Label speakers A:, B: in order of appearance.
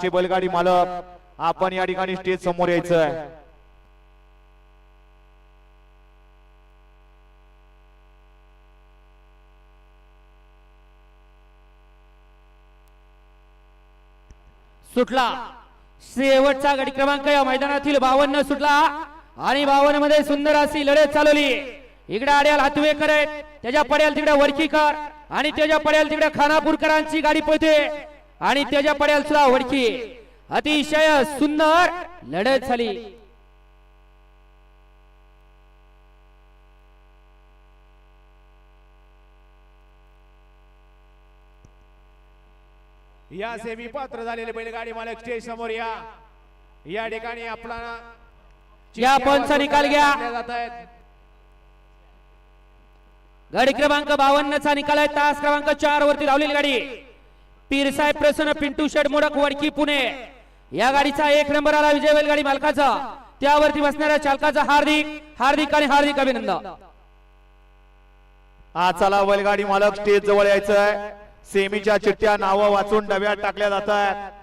A: चे बैलगाडी मालक आपण या ठिकाणी स्टेज समोर यायचं
B: सुटला. शेवटचा गडी क्रमांक या मैदानातील बावन्न सुटला. आणि बावनमध्ये सुंदर अशी लढत चालवली. इकडे आड्याल हातवे आहेत. त्याच्या पड्याल तिकडे वडकीकर आणि त्याच्या पड्याल तिकडे खानापूरकरांची गाडी पळते. आणि त्याच्या पड्याल सुद्धा वडकी अतिशय सुंदर लढत झाली.
C: या सेमी पात्र झालेले बैलगाडी मालक स्टेज समोर या. या ठिकाणी आपला
B: या पंचा निकाल घ्या. गाडी क्रमांक बावन्न चा निकाल आहे. तास क्रमांक चार वरती धावलेली गाडी. पीरसाहेब प्रसन्न पिंटू शेड मोडक वडकी पुणे. या गाडीचा एक नंबर आला विजय बैलगाडी मालकाचा. त्यावरती बसणाऱ्या चालकाचा हार्दिक हार्दिक आणि हार्दिक अभिनंदन.
A: आज चला बैलगाडी मालक स्टेज जवळ यायचं आहे सेमीच्या चिठ्ठ्या नावं वाचून डब्यात टाकल्या जात आहेत